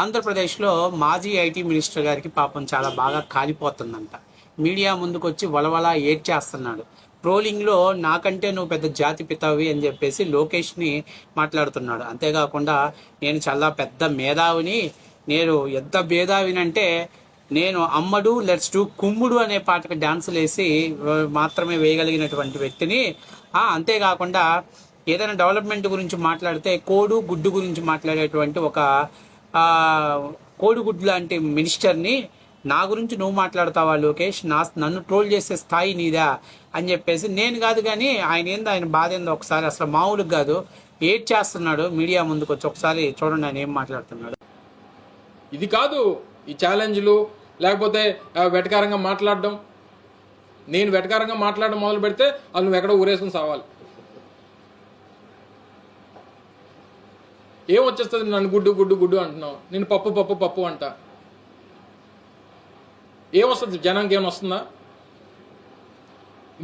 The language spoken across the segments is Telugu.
ఆంధ్రప్రదేశ్లో మాజీ ఐటీ మినిస్టర్ గారికి పాపం చాలా బాగా కాలిపోతుందంట. మీడియా ముందుకొచ్చి వలవల ఏడ్చేస్తున్నాడు. ట్రోలింగ్లో నాకంటే నువ్వు పెద్ద జాతి పితావి అని చెప్పేసి లోకేష్ని మాట్లాడుతున్నాడు. అంతేకాకుండా నేను చాలా పెద్ద మేధావిని నేను ఎంత మేధావినంటే నేను అమ్మడు లెట్స్ డూ కుమ్ముడు అనే పాటకు డాన్సులు వేసి మాత్రమే వేయగలిగినటువంటి వ్యక్తిని. అంతేకాకుండా ఏదైనా డెవలప్మెంట్ గురించి మాట్లాడితే కోడు గుడ్డు గురించి మాట్లాడేటువంటి ఒక కోడిగుడ్డు లాంటి మినిస్టర్ని నా గురించి నువ్వు మాట్లాడతావా లోకేష్? నా నన్ను ట్రోల్ చేసే స్థాయి నీదా? అని చెప్పేసి నేను కాదు కానీ ఆయన ఏందో ఆయన బాధ ఏందో ఒకసారి అసలు మామూలుగా కాదు. ఏడ్ చేస్తున్నాడు మీడియా ముందుకు వచ్చి ఒకసారి చూడండి ఆయన ఏం మాట్లాడుతున్నాడు. ఇది కాదు ఈ ఛాలెంజ్లు లేకపోతే వెటకారంగా మాట్లాడడం. నేను వెటకారంగా మాట్లాడడం మొదలు పెడితే వాళ్ళు నువ్వు ఎక్కడో ఊరేసుకుని సావాలి. ఏం వచ్చేస్తుంది నన్ను గుడ్డు గుడ్డు గుడ్డు అంటున్నావు? నేను పప్పు పప్పు పప్పు అంట. ఏమొస్తుంది? జనానికి ఏమైనా వస్తుందా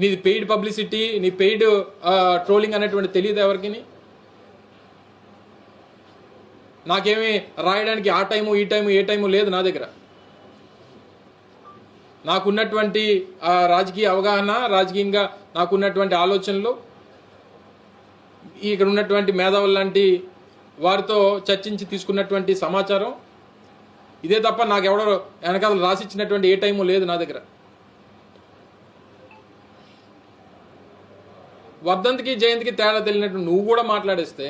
నీది పెయిడ్ పబ్లిసిటీ నీ పెయిడ్ ట్రోలింగ్ అనేటువంటి తెలియదు ఎవరికి నాకేమి రాయడానికి ఆ టైము ఈ టైము ఏ టైము లేదు నా దగ్గర. నాకున్నటువంటి రాజకీయ అవగాహన రాజకీయంగా నాకున్నటువంటి ఆలోచనలు ఇక్కడ ఉన్నటువంటి మేధావులు లాంటి వారితో చర్చించి తీసుకున్నటువంటి సమాచారం. ఇదే తప్ప నాకు ఎవడో వెనకాల రాసిచ్చినటువంటి ఏ టైము లేదు నా దగ్గర. వర్ధంతికి జయంతికి తేడా తెలియనట్టు నువ్వు కూడా మాట్లాడేస్తే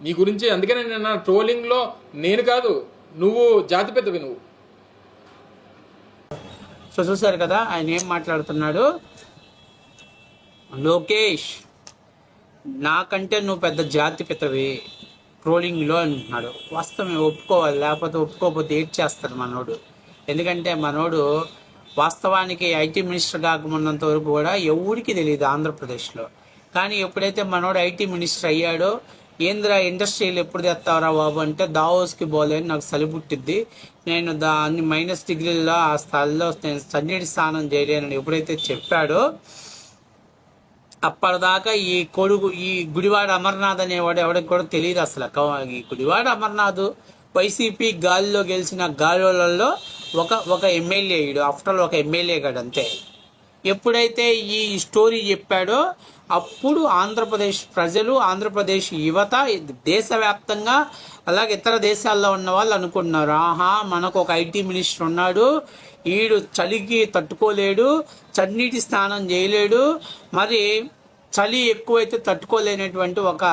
నీ గురించి అందుకనే నేను ట్రోలింగ్లో నేను కాదు నువ్వు జాతి పెద్దవి నువ్వు. సో చూసారు కదా ఆయన ఏం మాట్లాడుతున్నాడు? లోకేష్. నాకంటే నువ్వు పెద్ద జాతి పితవి ట్రోలింగ్లో అంటున్నాడు. వాస్తవమే ఒప్పుకోవాలి లేకపోతే ఒప్పుకోకపోతే ఏడ్ చేస్తాడు మనోడు? ఎందుకంటే మనోడు వాస్తవానికి ఐటీ మినిస్టర్ కాకమున్నంత వరకు కూడా ఎవరికి తెలియదు ఆంధ్రప్రదేశ్లో. కానీ ఎప్పుడైతే మనోడు ఐటీ మినిస్టర్ అయ్యాడో ఏంద్రా ఇండస్ట్రీలు ఎప్పుడు తెస్తావరా బాబు అంటే దావోస్కి పోలేని నాకు సలి పుట్టిద్ది. నేను దా అన్ని మైనస్ డిగ్రీల్లో ఆ స్థాయిలో నేను సన్నిటి స్నానం చేయలేనని ఎప్పుడైతే చెప్పాడో అప్పటిదాకా ఈ కొడుకు ఈ గుడివాడ అమర్నాథ్ అనేవాడు ఎవరికి కూడా తెలియదు అసలు. ఈ గుడివాడ అమర్నాథ్ వైసీపీ గాలిలో గెలిచిన గాలిలలో ఒక ఒక ఎమ్మెల్యే ఈడు. ఆఫ్టర్ ఆల్ ఒక ఎమ్మెల్యే కాడు అంతే. ఎప్పుడైతే ఈ స్టోరీ చెప్పాడో అప్పుడు ఆంధ్రప్రదేశ్ ప్రజలు ఆంధ్రప్రదేశ్ యువత దేశవ్యాప్తంగా అలాగే ఇతర దేశాల్లో ఉన్న వాళ్ళు అనుకున్నారు ఆహా మనకు ఒక ఐటీ మినిస్టర్ ఉన్నాడు. ఈడు చలికి తట్టుకోలేడు. చన్నీటి స్నానం చేయలేడు. మరి చలి ఎక్కువైతే తట్టుకోలేనటువంటి ఒక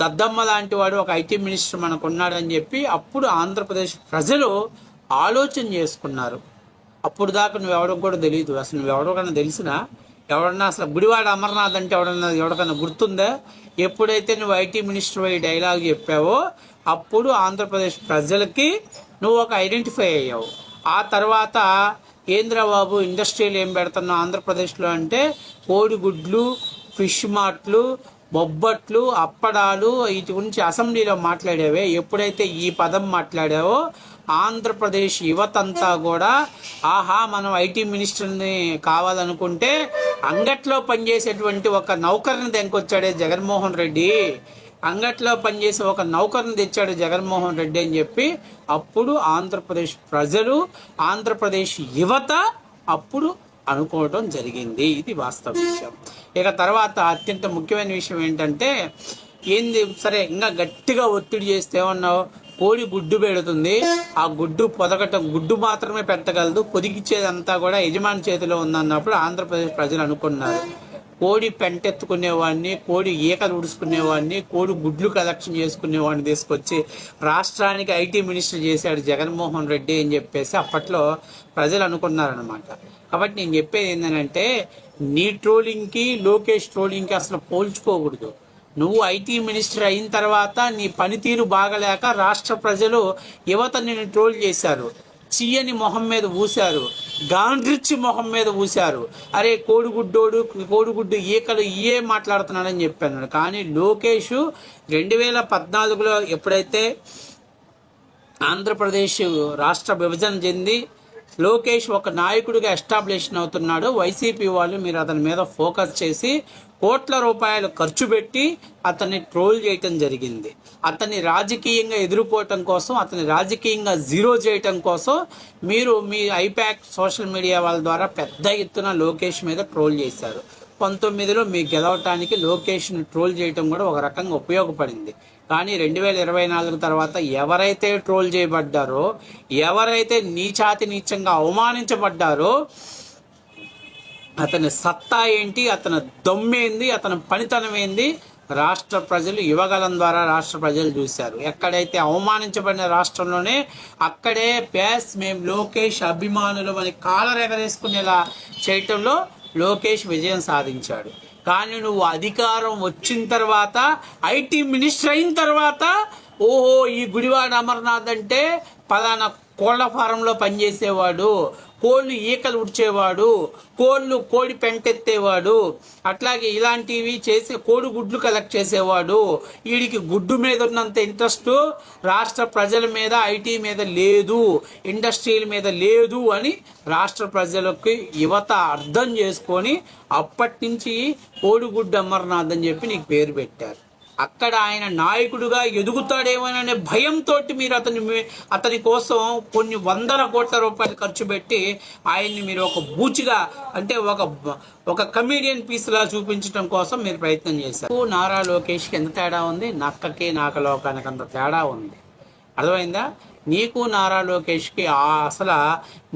దద్దమ్మ లాంటి వాడు ఒక ఐటీ మినిస్టర్ మనకు ఉన్నాడని చెప్పి అప్పుడు ఆంధ్రప్రదేశ్ ప్రజలు ఆలోచన చేసుకున్నారు. అప్పుడు దాకా నువ్వెవడికి కూడా తెలియదు అసలు నువ్వెవరికైనా తెలిసినా ఎవడన్నా అసలు గుడివాడ అమర్నాథ్ అంటే ఎవడన్నా ఎవరికైనా గుర్తుందా? ఎప్పుడైతే నువ్వు ఐటీ మినిస్టర్ అయ్యి డైలాగ్ చెప్పావో అప్పుడు ఆంధ్రప్రదేశ్ ప్రజలకి నువ్వు ఒక ఐడెంటిఫై అయ్యావు. ఆ తర్వాత కేంద్రబాబు ఇండస్ట్రీలు ఏం పెడుతున్నావు ఆంధ్రప్రదేశ్లో అంటే కోడిగుడ్లు ఫిష్ మార్ట్లు బొబ్బట్లు అప్పడాలు వీటి గురించి అసెంబ్లీలో మాట్లాడేవే. ఎప్పుడైతే ఈ పదం మాట్లాడావో ఆంధ్రప్రదేశ్ యువతంతా కూడా ఆహా మనం ఐటీ మినిస్టర్ని కావాలనుకుంటే అంగట్లో పనిచేసేటువంటి ఒక నౌకర్ని దెంకొచ్చాడే జగన్మోహన్ రెడ్డి. అంగట్లో పనిచేసే ఒక నౌకర్ని తెచ్చాడు జగన్మోహన్ రెడ్డి అని చెప్పి అప్పుడు ఆంధ్రప్రదేశ్ ప్రజలు ఆంధ్రప్రదేశ్ యువత అప్పుడు అనుకోవడం జరిగింది. ఇది వాస్తవ విషయం. ఇక తర్వాత అత్యంత ముఖ్యమైన విషయం ఏంటంటే ఏంది సరే ఇంకా గట్టిగా ఒత్తిడి చేస్తే ఏమన్నావు? కోడి గుడ్డు పెడుతుంది. ఆ గుడ్డు పొదగటం గుడ్డు మాత్రమే పెట్టగలదు. పొదిగిచ్చేదంతా కూడా యజమాని చేతిలో ఉందన్నప్పుడు ఆంధ్రప్రదేశ్ ప్రజలు అనుకున్నారు. కోడి పెంటెత్తుకునేవాడిని కోడి ఈకలు ఉడుచుకునేవాడిని కోడి గుడ్లు కలెక్షన్ చేసుకునేవాడిని తీసుకొచ్చి రాష్ట్రానికి ఐటీ మినిస్టర్ చేశాడు జగన్మోహన్ రెడ్డి అని చెప్పేసి అప్పట్లో ప్రజలు అనుకున్నారనమాట కాబట్టి నేను చెప్పేది ఏంటంటే నీ ట్రోలింగ్కి లోకేష్ ట్రోలింగ్కి అసలు పోల్చుకోకూడదు. నువ్వు ఐటీ మినిస్టర్ అయిన తర్వాత నీ పనితీరు బాగలేక రాష్ట్ర ప్రజలు యువత నిన్ను ట్రోల్ చేశారు. చీయని మొహం మీద ఊశారు. గాండ్రిచ్చి మొహం మీద ఊశారు. అరే కోడిగుడ్డోడు కోడిగుడ్డు ఈకలు ఇయే మాట్లాడుతున్నాడని చెప్పాను. కానీ లోకేష్ రెండు వేల పద్నాలుగులో ఎప్పుడైతే ఆంధ్రప్రదేశ్ రాష్ట్ర విభజన చెంది లోకేష్ ఒక నాయకుడిగా ఎస్టాబ్లిష్ అవుతున్నాడు. వైసీపీ వాళ్ళు మీరు అతని మీద ఫోకస్ చేసి కోట్ల రూపాయలు ఖర్చు పెట్టి అతన్ని ట్రోల్ చేయటం జరిగింది. అతన్ని రాజకీయంగా ఎదుర్కోవటం కోసం అతన్ని రాజకీయంగా జీరో చేయటం కోసం మీరు మీ ఐపాక్ సోషల్ మీడియా వాళ్ళ ద్వారా పెద్ద ఎత్తున లోకేష్ మీద ట్రోల్ చేశారు. పంతొమ్మిదిలో మీ గెలవటానికి లోకేష్ను ట్రోల్ చేయటం కూడా ఒక రకంగా ఉపయోగపడింది. కానీ రెండు వేల ఇరవై నాలుగు తర్వాత ఎవరైతే ట్రోల్ చేయబడ్డారో ఎవరైతే నీచాతి నీచంగా అవమానించబడ్డారో అతని సత్తా ఏంటి అతని దొమ్మేంది అతని పనితనం ఏంది రాష్ట్ర ప్రజలు యువగలం ద్వారా రాష్ట్ర ప్రజలు చూశారు. ఎక్కడైతే అవమానించబడిన రాష్ట్రంలోనే అక్కడే ప్యాస్ మేము లోకేష్ అభిమానులు అని కాలర్ ఎగరేసుకునేలా చేయటంలో లోకేష్ విజయం సాధించాడు. కానీ నువ్వు అధికారం వచ్చిన తర్వాత ఐటీ మినిస్టర్ అయిన తర్వాత ఓహో ఈ గుడివాడ అమర్నాథ్ అంటే పలానా కోళ్ళ ఫారంలో పనిచేసేవాడు. కోళ్ళు ఈకలు ఉడిచేవాడు కోళ్ళు కోడి పెంటెత్తేవాడు అట్లాగే ఇలాంటివి చేసే కోడి గుడ్లు కలెక్ట్ చేసేవాడు. వీడికి గుడ్డు మీద ఉన్నంత ఇంట్రెస్ట్ రాష్ట్ర ప్రజల మీద ఐటీ మీద లేదు ఇండస్ట్రీల మీద లేదు అని రాష్ట్ర ప్రజలకు యువత అర్థం చేసుకొని అప్పటి నుంచి కోడిగుడ్డు అమర్నాథ్ అని చెప్పి నీకు పేరు పెట్టారు. అక్కడ ఆయన నాయకుడుగా ఎదుగుతాడేమోననే భయంతో మీరు అతని మీ- అతని కోసం కొన్ని వందల కోట్ల రూపాయలు ఖర్చు పెట్టి ఆయన్ని మీరు ఒక బూచిగా అంటే ఒక ఒక కమీడియన్ పీస్లా చూపించడం కోసం మీరు ప్రయత్నం చేశారు. నారా లోకేష్కి ఎంత తేడా ఉంది? నక్కకి నాక లోకానికి అంత తేడా ఉంది. అర్థమైందా? నీకు నారా లోకేష్కి అసలు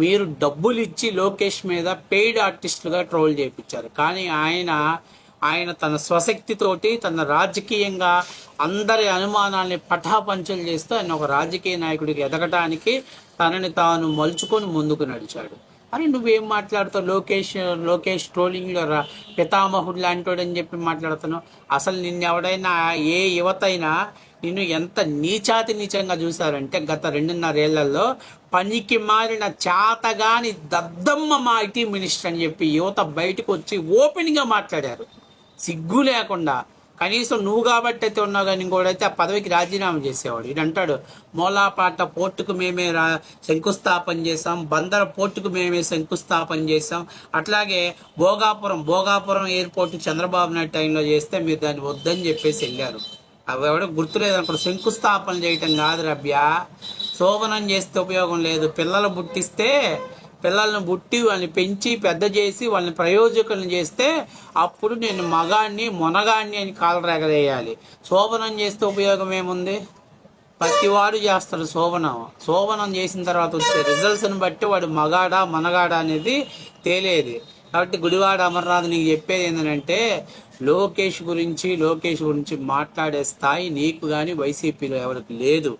మీరు డబ్బులు ఇచ్చి లోకేష్ మీద పెయిడ్ ఆర్టిస్టులుగా ట్రోల్ చేయించారు కానీ ఆయన ఆయన తన స్వశక్తితోటి తన రాజకీయంగా అందరి అనుమానాల్ని పటాపంచలు చేస్తూ ఆయన ఒక రాజకీయ నాయకుడికి ఎదగటానికి తనని తాను మలుచుకొని ముందుకు నడిచాడు. అరే నువ్వేం మాట్లాడుతావు? లోకేష్ లోకేష్ ట్రోలింగ్లో రా. పితామహుడు లాంటివాడని అని చెప్పి మాట్లాడుతున్నావు. అసలు నిన్ను ఎవడైనా ఏ యువతైనా నిన్ను ఎంత నీచాతి నీచంగా చూశారంటే గత రెండున్నరేళ్ళలో పనికి మారిన చాతగాని దద్దమ్మ మా ఐటీ మినిస్టర్ అని చెప్పి యువత బయటకు వచ్చి ఓపెన్గా మాట్లాడారు. సిగ్గు లేకుండా కనీసం నువ్వు కాబట్టి అయితే ఉన్నావు కానీ ఇంకోడైతే ఆ పదవికి రాజీనామా చేసేవాడు. ఇది అంటాడు మోలాపాట పోర్టుకు మేమే రా శంకుస్థాపన చేసాం బందర పోర్టుకు మేమే శంకుస్థాపన చేసాం అట్లాగే భోగాపురం భోగాపురం ఎయిర్పోర్ట్ చంద్రబాబు నాయుడు టైంలో చేస్తే మీరు దాన్ని వద్దని చెప్పేసి వెళ్ళారు. అవి ఎవడో గుర్తులేదు అక్కడ శంకుస్థాపన చేయటం కాదు రబ్యా శోభనం చేస్తే ఉపయోగం లేదు పిల్లలు పుట్టిస్తే పిల్లల్ని పుట్టి వాళ్ళని పెంచి పెద్ద చేసి వాళ్ళని ప్రయోజకులను చేస్తే అప్పుడు నేను మగాన్ని మొనగాడిని అని కాలరేగలేయాలి. శోభనం చేస్తే ఉపయోగం ఏముంది? ప్రతివాడు చేస్తాడు శోభనం. శోభనం చేసిన తర్వాత వచ్చే రిజల్ట్స్ని బట్టి వాడు మగాడా మనగాడా అనేది తేలేది. కాబట్టి గుడివాడ అమర్నాథ్ నీకు చెప్పేది ఏంటంటే లోకేష్ గురించి లోకేష్ గురించి మాట్లాడే స్థాయి నీకు కానీ వైసీపీలో ఎవరికి లేదు.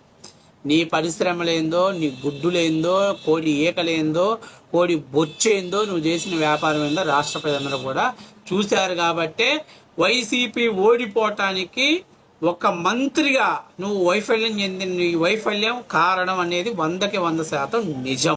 నీ పరిశ్రమలేందో నీ గుడ్డులేందో కోడి ఈకలేందో కోడి బొచ్చేందో నువ్వు చేసిన వ్యాపారం ఏందో రాష్ట్ర ప్రజలందరూ కూడా చూశారు కాబట్టే వైసీపీ ఓడిపోవటానికి ఒక మంత్రిగా నువ్వు వైఫల్యం చెందిన నీ వైఫల్యం కారణం అనేది వందకి వంద శాతం నిజం.